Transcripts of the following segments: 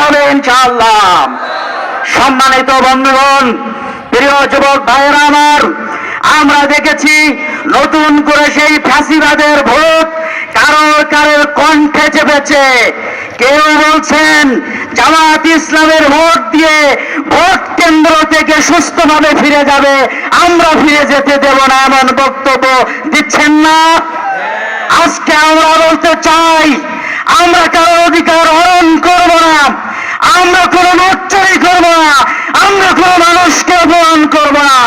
হবে ইনশাআল্লাহ। সম্মানিত বন্ধুগণ, প্রিয় যুবক ভাইয়েরা আমার, আমরা দেখেছি নতুন করে সেই ফাঁসিবাদের ভোট কারোর কারোর কণ্ঠে চেপেছে। কেউ বলছেন, জামাত ইসলামের ভোট দিয়ে ভোট কেন্দ্র থেকে সুস্থভাবে ফিরে যাবে, আমরা ফিরে যেতে দেব না এমন বক্তব্য দিচ্ছেন না। আজকে আমরা বলতে চাই আমরা কারও অধিকার হরণ করব না আমরা কোনো নচ্চরি করব না, আমরা কোনো মানুষকে অপমান করব না।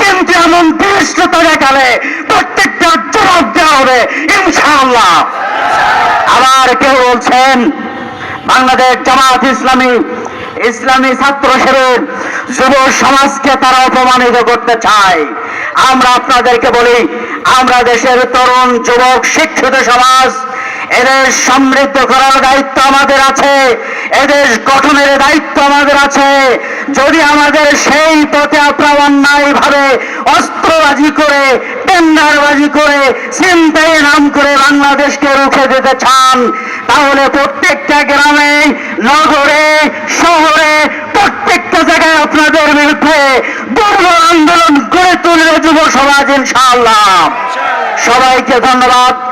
কিন্তু এমন দৃষ্টতা দেখালে প্রত্যেকটা জবাব দেওয়া হবে, ইনশাআল্লাহ। আবার কেউ বলছেন, বাংলাদেশ জামাত ইসলামী ইসলামী ছাত্র সেবক যুব সমাজকে তারা অপমানিত করতে চায়। আমরা আপনাদেরকে বলি, আমরা দেশের তরুণ, যুবক, শিক্ষিত সমাজ এদের সমৃদ্ধ করার দায়িত্ব আমাদের আছে। এদেশ গঠনের দায়িত্ব আমাদের আছে। যদি আমাদের সেই পথে আপনারা অন্যায় ভাবে অস্ত্রবাজি করে, টেন্ডারবাজি করে চিন্তায় নাম করে বাংলাদেশকে রুখে দিতে চান, তাহলে প্রত্যেকটা গ্রামে, নগরে, শহরে, প্রত্যেকটা জায়গায় আপনাদের বিরুদ্ধে দুর্বল আন্দোলন গড়ে তুলবে যুব সমাজ ইনশাআল্লাহ। সবাইকে ধন্যবাদ।